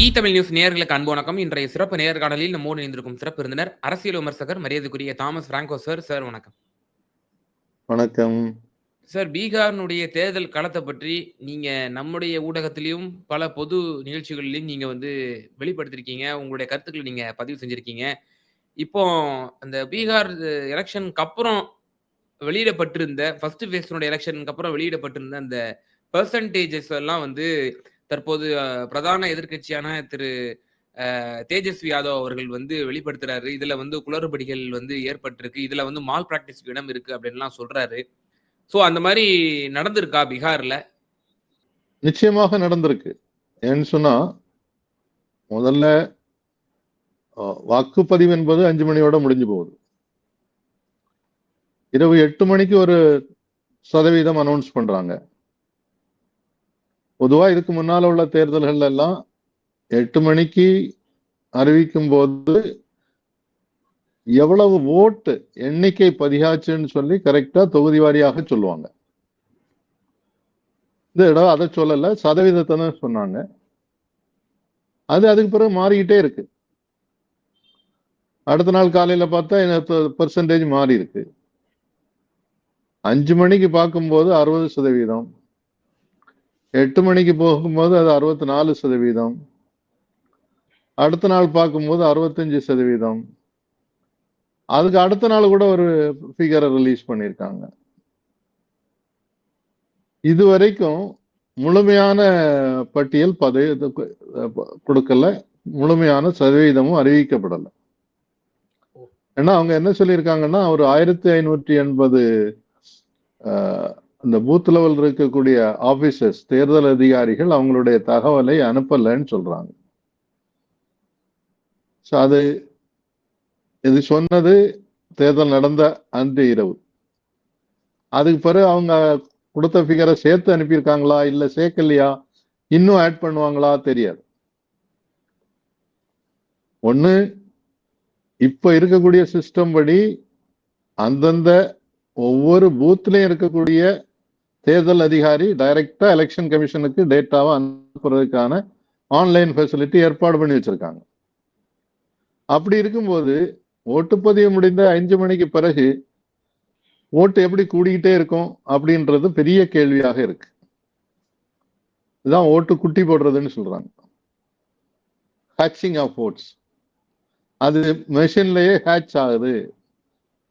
இ Tamil news நேயர்களுக்கு அன்பு வணக்கம். இன்றைய சிறப்பு நேர்காணலில் நம்மோடு இணைந்திருக்கும் சிறப்பு விருந்தினர் அரசியல் விமர்சகர் மரியாதைக்குரிய தாமஸ் பிராங்கோ சார். சார் வணக்கம். வணக்கம். சார் பீகாரினுடைய தேர்தல் களத்தை பற்றி நீங்க நம்முடைய ஊடகத்திலையும் பல பொது நிகழ்ச்சிகளிலும் நீங்க வந்து வெளிப்படுத்திருக்கீங்க. உங்களுடைய கருத்துக்களை நீங்க பதிவு செஞ்சிருக்கீங்க. இப்போ அந்த பீகார் எலெக்ஷனுக்கு அப்புறம் வெளியிடப்பட்டிருந்த ஃபர்ஸ்ட் ஃபேஸினுடைய எலெக்ஷனுக்கு அப்புறம் வெளியிடப்பட்டிருந்த அந்த பெர்சன்டேஜஸ் எல்லாம் வந்து தற்போது பிரதான எதிர்க்கட்சியான திரு தேஜஸ்வி யாதவ் அவர்கள் வந்து வெளிப்படுத்துறாரு. இதுல வந்து குளறுபடிகள் வந்து ஏற்பட்டிருக்கு. இதுல வந்து மால் பிராக்டிஸ்க்கு இடம் இருக்கு அப்படின்லாம் சொல்றாரு. ஸோ அந்த மாதிரி நடந்திருக்கா பீகார்ல? நிச்சயமாக நடந்திருக்கு. ஏன்னு சொன்னா முதல்ல வாக்குப்பதிவு என்பது அஞ்சு மணியோட முடிஞ்சு போகுது. இரவு எட்டு மணிக்கு ஒரு சதவீதம் அனௌன்ஸ் பண்றாங்க. பொதுவா இதுக்கு முன்னால உள்ள தேர்தல்கள் எல்லாம் எட்டு மணிக்கு அறிவிக்கும் போது எவ்வளவு ஓட்டு எண்ணிக்கை பதிகாச்சுன்னு சொல்லி கரெக்டா தொகுதி வாரியாக சொல்லுவாங்க. இந்த இடம் அதை சொல்லல சதவீதத்தை தான் சொன்னாங்க. அது அதுக்கு பிறகு மாறிக்கிட்டே இருக்கு. அடுத்த நாள் காலையில பார்த்தா பெர்சன்டேஜ் மாறி இருக்கு அஞ்சு மணிக்கு பார்க்கும்போது அறுபது சதவீதம். எட்டு மணிக்கு போகும்போது அது அறுபத்தி நாலு சதவீதம். அடுத்த நாள் பார்க்கும்போது அறுபத்தஞ்சு சதவீதம். அதுக்கு அடுத்த நாள் கூட ஒரு ஃபிகரை ரிலீஸ் பண்ணியிருக்காங்க இதுவரைக்கும் முழுமையான பட்டியல் பதவி கொடுக்கல. முழுமையான சதவீதமும் அறிவிக்கப்படலை. ஏன்னா அவங்க என்ன சொல்லியிருக்காங்கன்னா ஒரு ஆயிரத்தி ஐநூற்றி எண்பது அந்த பூத் லெவல் இருக்கக்கூடிய ஆபீசர்ஸ் தேர்தல் அதிகாரிகள் அவங்களுடைய தகவலை அனுப்பலைன்னு சொல்றாங்க. ஸோ அது இது சொன்னது தேர்தல் நடந்த அன்று இரவு. அதுக்கு பிறகு அவங்க கொடுத்த ஃபிகரை சேர்த்து அனுப்பியிருக்காங்களா இல்ல சேர்க்கலையா இன்னும் ஆட் பண்ணுவாங்களா தெரியாது. ஒன்று இப்ப இருக்கக்கூடிய சிஸ்டம் படி அந்தந்த ஒவ்வொரு பூத்லயும் இருக்கக்கூடிய தேர்தல் அதிகாரி டைரக்டா எலெக்ஷன் கமிஷனுக்கு டேட்டாவை அனுப்புறதுக்கான ஆன்லைன் ஃபெசிலிட்டி ஏற்பாடு பண்ணி வச்சிருக்காங்க. அப்படி இருக்கும்போது ஓட்டுப்பதிவு முடிந்த அஞ்சு மணிக்கு பிறகு ஓட்டு எப்படி கூடிக்கிட்டே இருக்கும் அப்படின்றது பெரிய கேள்வியாக இருக்கு. இதுதான் ஓட்டு குட்டி போடுறதுன்னு சொல்றாங்க. ஹேச்சிங் ஆஃப் ஓட்ஸ் அது மெஷின்லயே ஹேட்ச் ஆகுது.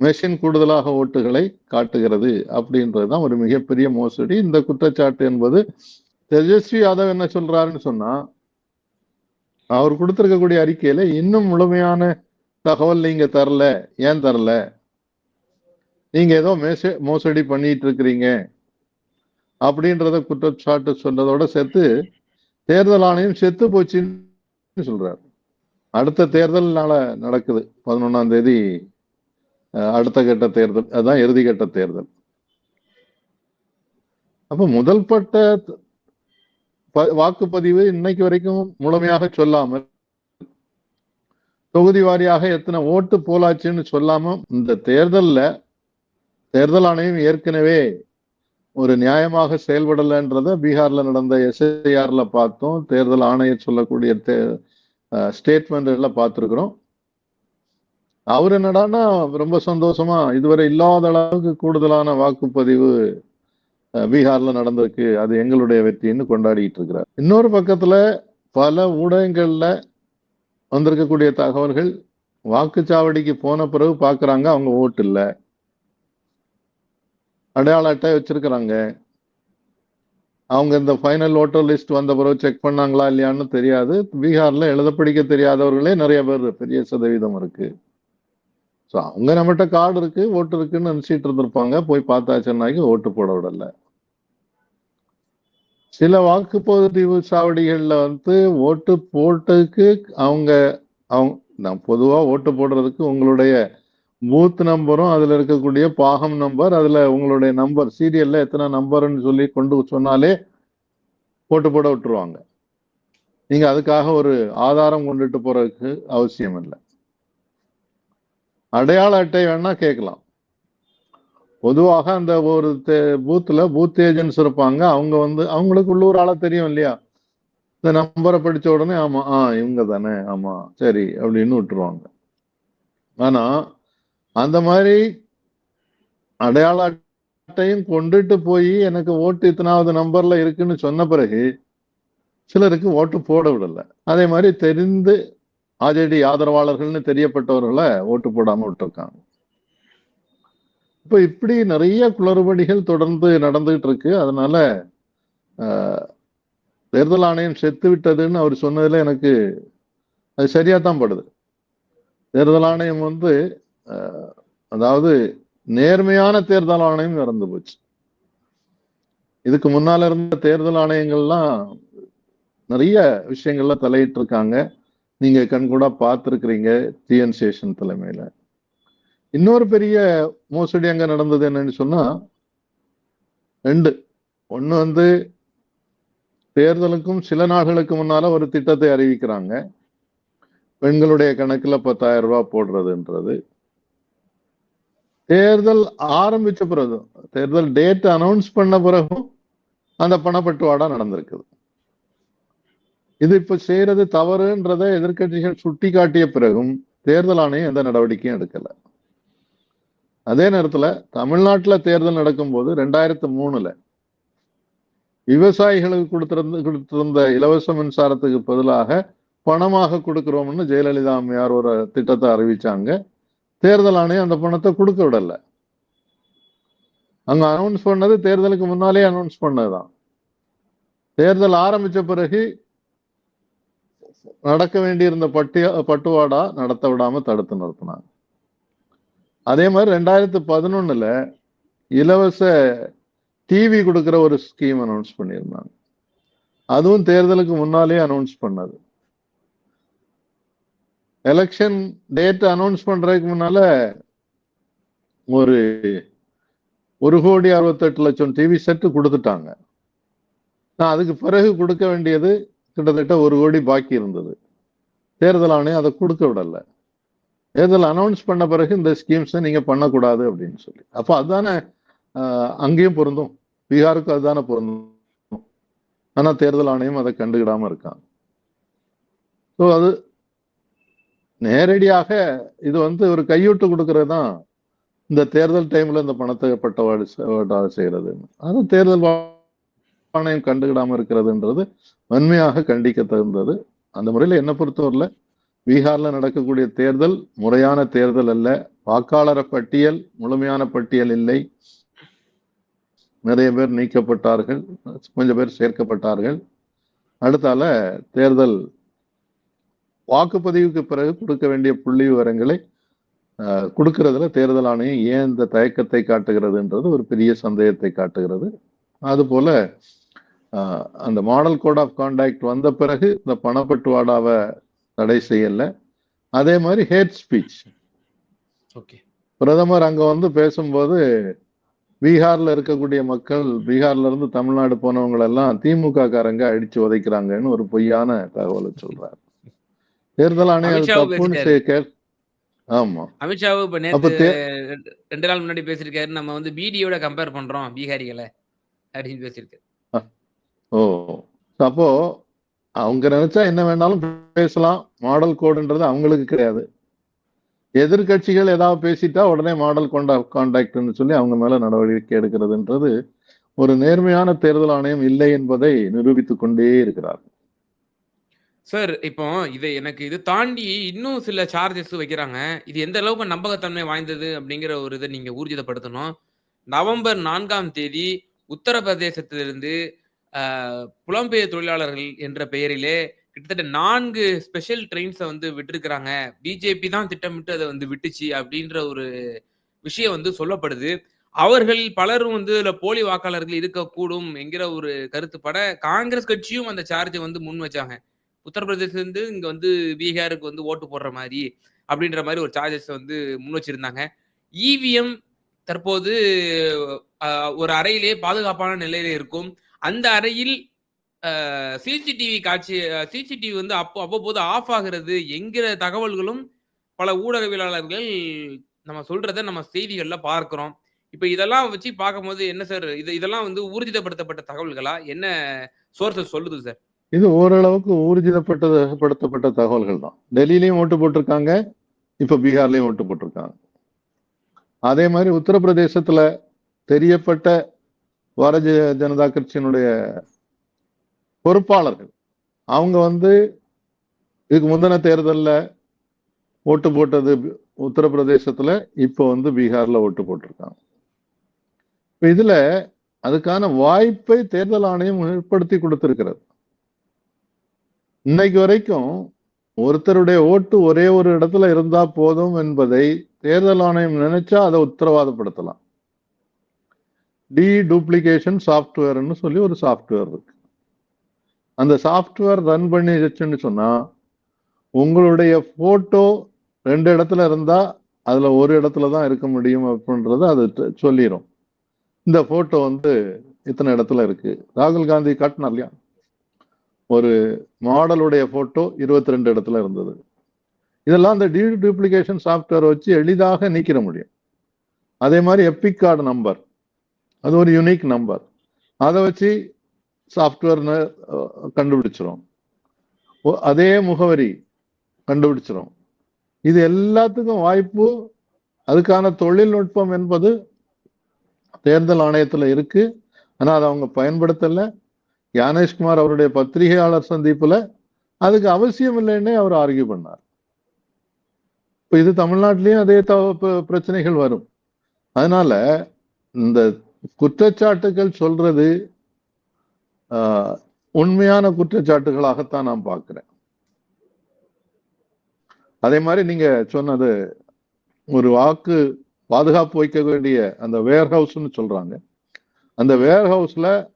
மெஷின் கூடுதலாக ஓட்டுகளை காட்டுகிறது அப்படின்றது தான் ஒரு மிகப்பெரிய மோசடி. இந்த குற்றச்சாட்டு என்பது தேஜஸ்வி யாதவ் என்ன சொல்றாருன்னு சொன்னா அவர் கொடுத்திருக்கக்கூடிய அறிக்கையில இன்னும் முழுமையான தகவல் நீங்க தரல ஏன் தரல? நீங்க ஏதோ மேச மோசடி பண்ணிட்டு இருக்கிறீங்க அப்படின்றத குற்றச்சாட்டு சொன்னதோட சேர்த்து தேர்தல் ஆணையம் செத்து போச்சுன்னு சொல்றாரு. அடுத்த தேர்தல் நாள நடக்குது பதினொன்னாம் தேதி அடுத்த கட்ட தேர்தல் அதான் இறுதி கட்ட தேர்தல். அப்ப முதல் பட்ட வாக்குப்பதிவு இன்னைக்கு வரைக்கும் முழுமையாக சொல்லாமல் தொகுதி வாரியாக எத்தனை ஓட்டு போலாச்சுன்னு சொல்லாம இந்த தேர்தல்ல தேர்தல் ஆணையம் ஏற்கனவே ஒரு நியாயமாக செயல்படலைன்றத பீகார்ல நடந்த எஸ்ஐஆர்ல பார்த்தோம். தேர்தல் ஆணையம் சொல்லக்கூடிய ஸ்டேட்மெண்ட்ல பார்த்துருக்குறோம். அவர் என்னடான்னா ரொம்ப சந்தோஷமா இதுவரை இல்லாத அளவுக்கு கூடுதலான வாக்குப்பதிவு பீகார்ல நடந்திருக்கு. அது எங்களுடைய வெற்றின்னு கொண்டாடிட்டு இருக்கிறார். இன்னொரு பக்கத்துல பல ஊடகங்கள்ல வந்திருக்கக்கூடிய தகவல்கள் வாக்குச்சாவடிக்கு போன பிறகு பாக்குறாங்க அவங்க ஓட்டு இல்லை. அடையாள அட்டை வச்சிருக்கிறாங்க. அவங்க இந்த ஃபைனல் ஓட்டர் லிஸ்ட் வந்த பிறகு செக் பண்ணாங்களா இல்லையான்னு தெரியாது. பீகார்ல எழுத படிக்க தெரியாதவர்களே நிறைய பேர் பெரிய சதவீதம் இருக்கு. ஸோ அவங்க நம்மகிட்ட கார்டு இருக்கு ஓட்டு இருக்குன்னு நினைச்சிட்டு இருந்திருப்பாங்க. போய் பார்த்தாச்சுன்னாக்கி ஓட்டு போட விடல. சில வாக்குப்பதிவு சாவடிகளில் வந்து ஓட்டு போட்டதுக்கு அவங்க அவங்க நான் பொதுவாக ஓட்டு போடுறதுக்கு உங்களுடைய பூத் நம்பரும் அதில் இருக்கக்கூடிய பாகம் நம்பர் அதில் உங்களுடைய நம்பர் சீரியலில் எத்தனை நம்பர்னு சொல்லி கொண்டு சொன்னாலே ஓட்டு போட விட்டுருவாங்க. நீங்கள் அதுக்காக ஒரு ஆதாரம் கொண்டுட்டு போகிறதுக்கு அவசியம் இல்லை. அடையாள அட்டை வேணா கேட்கலாம். பொதுவாக அந்த ஒரு பூத்துல பூத் ஏஜென்ட்ஸ் இருப்பாங்க. அவங்க வந்து அவங்களுக்கு உள்ளூர் ஆளா தெரியும் இல்லையா? இந்த நம்பரை படிச்ச உடனே ஆமா ஆ இவங்க தானே ஆமா சரி அப்படின்னு விட்டுருவாங்க. ஆனா அந்த மாதிரி அடையாள அட்டையும் கொண்டுட்டு போய் எனக்கு ஓட்டு இத்தனாவது நம்பர்ல இருக்குன்னு சொன்ன பிறகு சிலருக்கு ஓட்டு போட விடல. அதே மாதிரி தெரிந்து ஆர்ஜேடி ஆதரவாளர்கள்னு தெரியப்பட்டவர்களை ஓட்டு போடாம விட்டுருக்காங்க. இப்ப இப்படி நிறைய குளறுபடிகள் தொடர்ந்து நடந்துகிட்டு இருக்கு அதனால ஆஹ், தேர்தல் ஆணையம் செத்து விட்டதுன்னு அவர் சொன்னதுல எனக்கு அது சரியா தான் படுது. தேர்தல் ஆணையம் வந்து ஆஹ், அதாவது நேர்மையான தேர்தல் ஆணையம் இறந்து போச்சு. இதுக்கு முன்னால இருந்த தேர்தல் ஆணையங்கள்லாம் நிறைய விஷயங்கள்ல தலையிட்டு இருக்காங்க நீங்க கண்கூடா பார்த்துருக்கிறீங்க டிஎன் சேஷன் தலைமையில. இன்னொரு பெரிய மோசடி அங்க நடந்தது என்னன்னு சொன்னா ரெண்டு. ஒன்று வந்து தேர்தலுக்கும் சில நாட்களுக்கு முன்னால ஒரு திட்டத்தை அறிவிக்கிறாங்க. பெண்களுடைய கணக்குல பத்தாயிரம் ரூபாய் போடுறதுன்றது. தேர்தல் ஆரம்பிச்ச பிறகு தேர்தல் டேட் அனௌன்ஸ் பண்ண பிறகும் அந்த பணப்பட்டுவாடா நடந்திருக்குது. இது இப்ப செய்யறது தவறுன்றதை எதிர்கட்சிகள் சுட்டி காட்டிய பிறகும் தேர்தல் ஆணையம் எந்த நடவடிக்கையும் எடுக்கல. அதே நேரத்துல தமிழ்நாட்டுல தேர்தல் நடக்கும்போது ரெண்டாயிரத்து மூணுல விவசாயிகளுக்கு கொடுத்திருந்த கொடுத்திருந்த இலவச மின்சாரத்துக்கு பதிலாக பணமாக கொடுக்கிறோம்னு ஜெயலலிதா அம்மையார் ஒரு திட்டத்தை அறிவிச்சாங்க. தேர்தல் ஆணையம் அந்த பணத்தை கொடுக்க விடல. அங்க அனௌன்ஸ் பண்ணது தேர்தலுக்கு முன்னாலே அனௌன்ஸ் பண்ணதுதான். தேர்தல் ஆரம்பிச்ச பிறகு நடக்க வேண்டியிருந்த பட்டிய பட்டுவாடா நடத்த விடாம தடுத்து நிறுத்தினாங்க. அதே மாதிரி ரெண்டாயிரத்து பதினொன்னுல இலவச டிவி கொடுக்கிற ஒரு ஸ்கீம் அனௌன்ஸ் பண்ணியிருந்தாங்க. அதுவும் தேர்தலுக்கு முன்னாலே அனௌன்ஸ் பண்ணது. எலெக்ஷன் டேட் அனௌன்ஸ் பண்றதுக்கு முன்னால ஒரு ஒரு கோடி அறுபத்தெட்டு லட்சம் டிவி செட்டு கொடுத்துட்டாங்க. நான் அதுக்கு பிறகு கொடுக்க வேண்டியது கிட்டத்தட்ட ஒரு கோடி பாக்கி இருந்தது. தேர்தல் ஆணையம் அதை கொடுக்க விடல. தேர்தல் அனௌன்ஸ் பண்ண பிறகு இந்த ஸ்கீம்ஸை நீங்க பண்ணக்கூடாது அப்படின்னு சொல்லி. அப்போ அதுதானே அங்கேயும் பொருந்தும். பீகாருக்கும் அதுதானே பொருந்தும். ஆனா தேர்தல் ஆணையம் அதை கண்டுக்கிடாம இருக்கான் ஸோ அது நேரடியாக இது வந்து ஒரு கையூட்டு கொடுக்கறது தான். இந்த தேர்தல் டைம்ல இந்த பணத்தை பட்டவாடு செ- செய்யறது. அது தேர்தல் ஆணையம் கண்டுகிடாம இருக்கிறதுன்றது வன்மையாக கண்டிக்க தகுந்தது அந்த முறையில் என்ன பொறுத்தவரையில் பீகார்ல நடக்கக்கூடிய தேர்தல் முறையான தேர்தல் அல்ல. வாக்காளர் பட்டியல் முழுமையான பட்டியல் இல்லை. நிறைய பேர் நீக்கப்பட்டார்கள் கொஞ்சம் பேர் சேர்க்கப்பட்டார்கள். அடுத்தால தேர்தல் வாக்குப்பதிவுக்கு பிறகு கொடுக்க வேண்டிய புள்ளி விவரங்களை கொடுக்கறதுல தேர்தல் ஆணையம் ஏன் இந்த தயக்கத்தை காட்டுகிறதுன்றது ஒரு பெரிய சந்தேகத்தை காட்டுகிறது. அதுபோல அந்த மாடல் கோட் ஆஃப் கான்டாக்ட் வந்த பிறகு இந்த பணப்பட்டுவாடாவை தடை செய்யல. அதே மாதிரி ஹேட் ஸ்பீச். ஓகே. பிரதமர் அங்க வந்து பேசும்போது பீகார்ல இருக்கக்கூடிய மக்கள் பீகார்ல இருந்து தமிழ்நாடு போனவங்க எல்லாம் திமுக காரங்க அடிச்சு உதைக்கிறாங்கன்னு ஒரு பொய்யான தகவலை சொல்றாரு. தேர்தல் ஆணையம் தப்புன்னு ஆமா. அமித்ஷாவும் இப்ப நேத்து ரெண்டு நாள் முன்னாடி பேசியிருக்காரு. நம்ம வந்து பிடியோட கம்பேர் பண்றோம் பீகாரிகளை அப்படின்னு பேசியிருக்காரு ஓ. அப்போ அவங்க நினைச்சா என்ன வேணாலும் பேசலாம். மாடல் கோடுன்றது அவங்களுக்கு கிடையாது. எதிர்க்கட்சிகள் ஏதாவது பேசிட்டா உடனே மாடல் கொண்டா கான்டாக்ட்னு சொல்லி அவங்க மேல நடவடிக்கை எடுக்கிறதுன்றது ஒரு நேர்மையான தேர்தல் ஆணையம் இல்லை என்பதை நிரூபித்துக் கொண்டே இருக்கிறார். சார் இப்போ இது எனக்கு இது தாண்டி இன்னும் சில சார்ஜஸ் வைக்கிறாங்க. இது எந்த அளவுக்கு நம்பகத்தன்மை வாய்ந்தது அப்படிங்கிற ஒரு இதை நீங்க ஊர்ஜிதப்படுத்தணும். நவம்பர் நான்காம் தேதி உத்தரப்பிரதேசத்திலிருந்து புலம்பெயர் தொழிலாளர்கள் என்ற பெயரிலே கிட்டத்தட்ட நான்கு ஸ்பெஷல் ட்ரெயின்ஸை வந்து விட்டுருக்குறாங்க. பிஜேபி தான் திட்டமிட்டு அதை வந்து விட்டுச்சு அப்படின்ற ஒரு விஷயம் வந்து சொல்லப்படுது. அவர்கள் பலரும் வந்து இதில் போலி வாக்காளர்கள் இருக்கக்கூடும் என்கிற ஒரு கருத்துப்பட காங்கிரஸ் கட்சியும் அந்த சார்ஜை வந்து முன் வச்சாங்க. உத்தரப்பிரதேசிலேருந்து இங்கே வந்து பீகாருக்கு வந்து ஓட்டு போடுற மாதிரி அப்படின்ற மாதிரி ஒரு சார்ஜஸ் வந்து முன் வச்சிருந்தாங்க. இவிஎம் தற்போது ஒரு அறையிலே பாதுகாப்பான நிலையில இருக்கும். அந்த அறையில் சிசிடிவி காட்சி சிசிடிவி வந்து அப்போ அவ்வப்போது ஆஃப் ஆகிறது என்கிற தகவல்களும் பல ஊடகவியலாளர்கள் நம்ம சொல்றத நம்ம செய்திகள்ல பார்க்கிறோம். இப்போ இதெல்லாம் வச்சு பார்க்கும்போது என்ன சார் இது இதெல்லாம் வந்து ஊர்ஜிதப்படுத்தப்பட்ட தகவல்களா? என்ன சோர்சஸ் சொல்லுது சார் இது ஓரளவுக்கு ஊர்ஜிதப்பட்டப்படுத்தப்பட்ட தகவல்கள் தான். டெல்லியிலையும் ஓட்டு போட்டிருக்காங்க இப்போ பீகார்லயும் ஓட்டு போட்டிருக்காங்க. அதே மாதிரி உத்தரப்பிரதேசத்துல தெரியப்பட்ட பாரதிய ஜனதா கட்சியினுடைய பொறுப்பாளர்கள். அவங்க வந்து இதுக்கு முந்தின தேர்தல்ல ஓட்டு போட்டது உத்தரப்பிரதேசத்தில் இப்போ வந்து பீகார்ல ஓட்டு போட்டிருக்காங்க. இப்ப இதுல அதுக்கான வாய்ப்பை தேர்தல் ஆணையம் ஏற்படுத்தி கொடுத்திருக்கிறது. இன்னைக்கு வரைக்கும் ஒருத்தருடைய ஓட்டு ஒரே ஒரு இடத்துல இருந்தா போதும் என்பதை தேர்தல் ஆணையம் நினைச்சா அதை உத்தரவாதப்படுத்தலாம். டி டூப்ளிகேஷன் சாஃப்ட்வேர்னு சொல்லி ஒரு சாஃப்ட்வேர் இருக்கு. அந்த சாஃப்ட்வேர் ரன் பண்ணிடுச்சுன்னு சொன்னா உங்களுடைய போட்டோ ரெண்டு இடத்துல இருந்தா அதுல ஒரு இடத்துல தான் இருக்க முடியும் அப்படின்றத அது சொல்லிடும் இந்த போட்டோ வந்து இத்தனை இடத்துல இருக்கு. ராகுல் காந்தி காட்டினார் இல்லையா? ஒரு மாடலுடைய போட்டோ இருபத்தி ரெண்டு இடத்துல இருந்தது. இதெல்லாம் அந்த டி டூப்ளிகேஷன் சாஃப்ட்வேர் வச்சு எளிதாக நீக்கிட முடியும். அதே மாதிரி எப்பிக் கார்டு நம்பர் அது ஒரு யூனிக் நம்பர் அதை வச்சு சாஃப்ட்வேர்னு கண்டுபிடிச்சிரும். அதே முகவரி கண்டுபிடிச்சிரும். இது எல்லாத்துக்கும் வாய்ப்பு அதுக்கான தொழில்நுட்பம் என்பது தேர்தல் ஆணையத்துல இருக்கு. ஆனா அதை அவங்க பயன்படுத்தலை. யானேஷ்குமார் அவருடைய பத்திரிகையாளர் சந்திப்புல அதுக்கு அவசியம் இல்லைன்னே அவர் ஆர்கியூ பண்ணார். இப்போ இது தமிழ்நாட்டிலையும் அதே த- பிரச்சனைகள் வரும். அதனால இந்த குற்றச்சாட்டுகள் சொல்றது ஆஹ், உண்மையான குற்றச்சாட்டுகளாகத்தான் நான் பார்க்கிறேன். அதே மாதிரி நீங்க சொன்னது ஒரு வாக்கு பாதுகாப்பு வைக்க வேண்டிய அந்த வேர் ஹவுஸ்னு சொல்றாங்க. அந்த வேர் ஹவுஸ்ல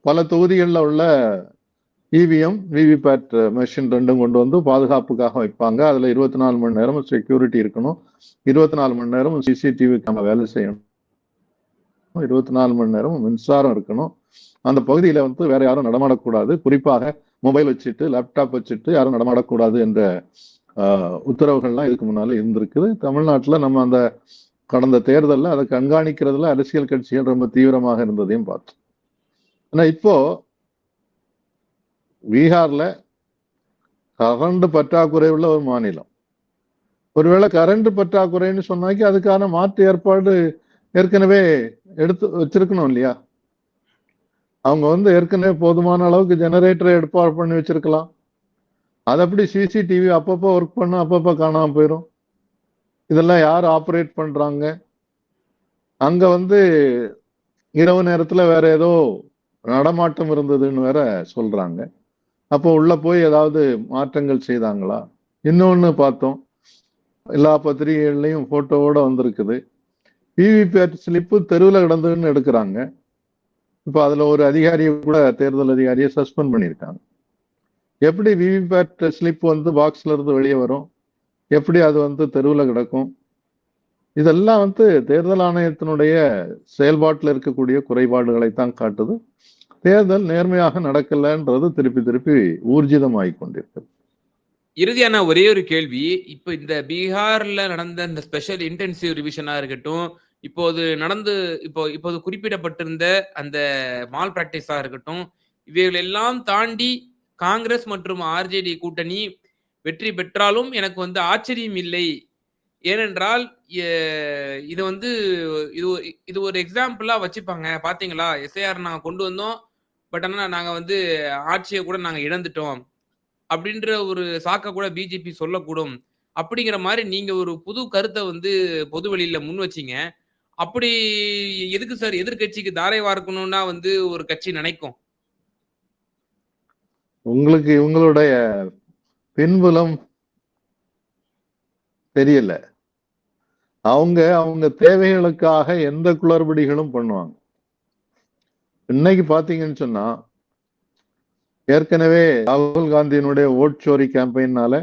பல தொகுதிகளில் உள்ள இவிஎம் விவிபேட் மெஷின் ரெண்டும் கொண்டு வந்து பாதுகாப்புக்காக வைப்பாங்க. அதுல இருபத்தி நாலு மணி நேரமும் செக்யூரிட்டி இருக்கணும். இருபத்தி நாலு மணி நேரமும் சிசிடிவி வேலை செய்யணும். இருபத்தி நாலு மணி நேரமும் மின்சாரம் இருக்கணும். அந்த பகுதியில வந்து வேற யாரும் நடமாடக்கூடாது. குறிப்பாக மொபைல் வச்சுட்டு லேப்டாப் வச்சுட்டு யாரும் நடமாடக்கூடாது என்ற ஆஹ், உத்தரவுகள்லாம் இதுக்கு முன்னால இருந்திருக்குது. தமிழ்நாட்டுல நம்ம அந்த கடந்த தேர்தலில் அதை கண்காணிக்கிறதுல அரசியல் கட்சிகள் ரொம்ப தீவிரமாக இருந்ததையும் பார்த்தோம். ஆனா இப்போ பீகார்ல கரண்ட் பற்றாக்குறை உள்ள ஒரு மாநிலம். ஒருவேளை கரண்ட் பற்றாக்குறைன்னு சொன்னாக்கி அதுக்கான மாற்று ஏற்பாடு ஏற்கனவே எடுத்து வச்சிருக்கணும் இல்லையா? அவங்க வந்து ஏற்கனவே போதுமான அளவுக்கு ஜெனரேட்டரை ஏற்பாடு பண்ணி வச்சிருக்கலாம். அது அப்படி சிசிடிவி அப்பப்போ ஒர்க் பண்ண அப்பப்போ காணாமல் போயிடும் இதெல்லாம் யார் ஆப்ரேட் பண்ணுறாங்க அங்கே வந்து இரவு நேரத்தில் வேற ஏதோ நடமாட்டம் இருந்ததுன்னு வேற சொல்கிறாங்க அப்போ உள்ள போய் ஏதாவது மாற்றங்கள் செய்தாங்களா? இன்னொன்று பார்த்தோம். எல்லா பத்திரிகைகள்லையும் ஃபோட்டோவோடு வந்திருக்குது. விவிபேட் ஸ்லிப்பு தெருவில் கிடந்ததுன்னு எடுக்கிறாங்க. இப்போ அதில் ஒரு அதிகாரியை கூட தேர்தல் அதிகாரியை சஸ்பெண்ட் பண்ணியிருக்காங்க. எப்படி விவிபேட் ஸ்லிப் வந்து பாக்ஸ்ல இருந்து வெளியே வரும்? எப்படி அது வந்து தெருவில் கிடக்கும்? இதெல்லாம் வந்து தேர்தல் ஆணையத்தினுடைய செயல்பாட்டில் இருக்கக்கூடிய குறைபாடுகளை தான் காட்டுது. தேர்தல் நேர்மையாக நடக்கலைன்றது திருப்பி திருப்பி ஊர்ஜிதமாகிக் கொண்டிருக்கிறது. இறுதியான ஒரே ஒரு கேள்வி இப்போ இந்த பீகார்ல நடந்த இந்த ஸ்பெஷல் இன்டென்சிவ் ரிவிஷனா இருக்கட்டும் இப்போது நடந்து இப்போ இப்போது குறிப்பிடப்பட்டிருந்த அந்த மால் பிராக்டிஸா இருக்கட்டும் இவைகள் எல்லாம் தாண்டி காங்கிரஸ் மற்றும் ஆர்ஜேடி கூட்டணி வெற்றி பெற்றாலும் எனக்கு வந்து ஆச்சரியம் இல்லை. ஏனென்றால் இது வந்து இது இது ஒரு எக்ஸாம்பிளா வச்சுப்பாங்க. பாத்தீங்களா? எஸ்ஐஆர் நாங்கள் கொண்டு வந்தோம். பட் ஆனால் நாங்கள் வந்து ஆட்சியை கூட நாங்கள் இழந்துட்டோம். அப்படின்ற ஒரு சாக்க கூட பிஜேபி சொல்லக்கூடும். அப்படிங்கிற மாதிரி நீங்க ஒரு புது கருத்தை வந்து பொது வெளியில முன் வச்சீங்க. அப்படி எதுக்கு சார் எதிர்க்கட்சிக்கு தாரை வார்க்கணும்னா வந்து ஒரு கட்சி நினைக்கும்? உங்களுக்கு இவங்களுடைய பின்புலம் தெரியல. அவங்க அவங்க தேவைகளுக்காக எந்த குளறுபடிகளும் பண்ணுவாங்க. இன்னைக்கு பாத்தீங்கன்னு சொன்னா ஏற்கனவே ராகுல் காந்தியினுடைய ஓட் சோரி கேம்பெயினால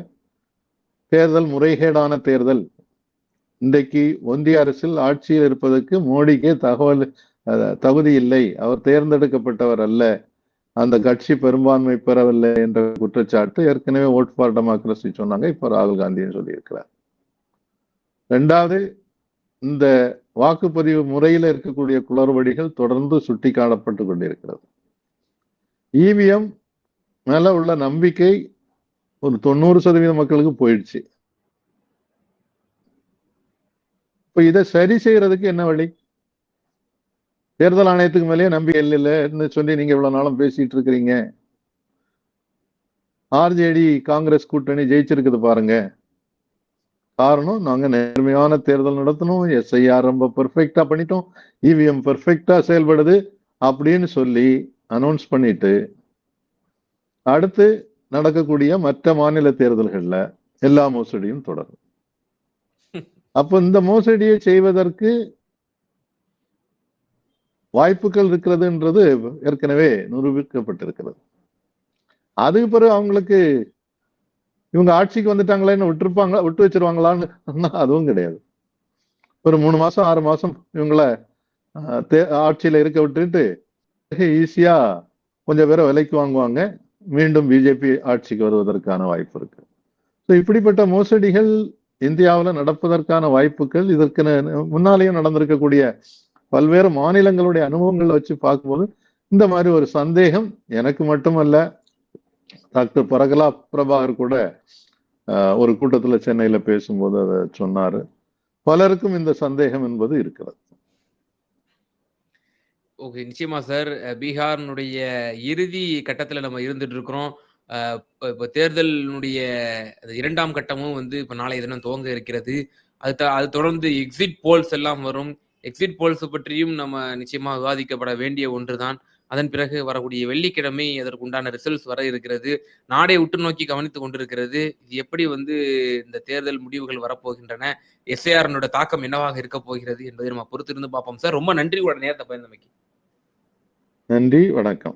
தேர்தல் முறைகேடான தேர்தல். இன்றைக்கு ஒன்றிய அரசில் ஆட்சியில் இருப்பதற்கு மோடிக்கே தகவல் தகுதி இல்லை. அவர் தேர்ந்தெடுக்கப்பட்டவர் அல்ல. அந்த கட்சி பெரும்பான்மை பெறவில்லை என்ற குற்றச்சாட்டு ஏற்கனவே ஓட் ஃபார் டெமோக்ரஸி சொன்னாங்க. இப்ப ராகுல் காந்தியும் சொல்லியிருக்கிறார். ரெண்டாவது இந்த வாக்குப்பதிவு முறையில் இருக்கக்கூடிய குளறுபடிகள் தொடர்ந்து சுட்டி காணப்பட்டு கொண்டிருக்கிறது இவிஎம் மேலே உள்ள நம்பிக்கை ஒரு தொண்ணூறு சதவீத மக்களுக்கு போயிடுச்சு. இப்போ இதை சரி செய்யறதுக்கு என்ன வழி? தேர்தல் ஆணையத்துக்கு மேலேயே நம்பிக்கை இல்லைன்னு சொல்லி நீங்க இவ்வளவு நாளும் பேசிட்டு இருக்கிறீங்க. ஆர்ஜேடி காங்கிரஸ் கூட்டணி ஜெயிச்சிருக்குது பாருங்க. காரணம் நாங்க நேர்மையான தேர்தல் நடத்தணும். எஸ்ஐஆர் ரொம்ப பெர்ஃபெக்டா பண்ணிட்டோம். இவிஎம் பெர்ஃபெக்டா செயல்படுது அப்படின்னு சொல்லி அனௌன்ஸ் பண்ணிட்டு அடுத்து நடக்கக்கூடிய மற்ற மாநில தேர்தல்கள்ல எல்லா மோசடியும் தொடரும். அப்ப இந்த மோசடியை செய்வதற்கு வாய்ப்புகள் இருக்கிறதுன்றது ஏற்கனவே நிரூபிக்கப்பட்டிருக்கிறது. அதுக்கு பிறகு அவங்களுக்கு இவங்க ஆட்சிக்கு வந்துட்டாங்களேன்னு விட்டுருப்பாங்களா விட்டு வச்சிருவாங்களான்னு அதுவும் கிடையாது. ஒரு மூணு மாசம் ஆறு மாசம் இவங்கள ஆட்சியில இருக்க விட்டுட்டு ஈஸியா கொஞ்சம் பேரை விலைக்கு வாங்குவாங்க. மீண்டும் பிஜேபி ஆட்சிக்கு வருவதற்கான வாய்ப்பு இருக்கு. ஸோ இப்படிப்பட்ட மோசடிகள் இந்தியாவில் நடப்பதற்கான வாய்ப்புகள் இதற்கு முன்னாலேயும் நடந்திருக்கக்கூடிய பல்வேறு மாநிலங்களுடைய அனுபவங்களை வச்சு பார்க்கும்போது இந்த மாதிரி ஒரு சந்தேகம் எனக்கு மட்டுமல்ல டாக்டர் பரகலா பிரபாகர் கூட ஆஹ், ஒரு கூட்டத்துல சென்னையில பேசும்போது அதை சொன்னார். பலருக்கும் இந்த சந்தேகம் என்பது இருக்கிறது. ஓகே. நிச்சயமா சார். பீகார்னுடைய பீகாரினுடைய இறுதி கட்டத்தில் நம்ம இருந்துட்டு இருக்கிறோம் இப்போ தேர்தலினுடைய இரண்டாம் கட்டமும் வந்து இப்போ நாளைய தினம் துவங்க இருக்கிறது. அது அது தொடர்ந்து எக்ஸிட் போல்ஸ் எல்லாம் வரும். எக்ஸிட் போல்ஸ் பற்றியும் நம்ம நிச்சயமா விவாதிக்கப்பட வேண்டிய ஒன்றுதான். அதன் பிறகு வரக்கூடிய வெள்ளிக்கிழமை அதற்கு உண்டான ரிசல்ட்ஸ் வர இருக்கிறது. நாடே உற்று நோக்கி கவனித்து கொண்டிருக்கிறது. இது எப்படி வந்து இந்த தேர்தல் முடிவுகள் வரப்போகின்றன? எஸ்ஏஆர்னோட தாக்கம் என்னவாக இருக்க போகிறது என்பதை நம்ம பொறுத்திருந்து பார்ப்போம் சார். ரொம்ப நன்றி உங்களோட நேரத்தை பயந்தமைக்கு. நன்றி வணக்கம்.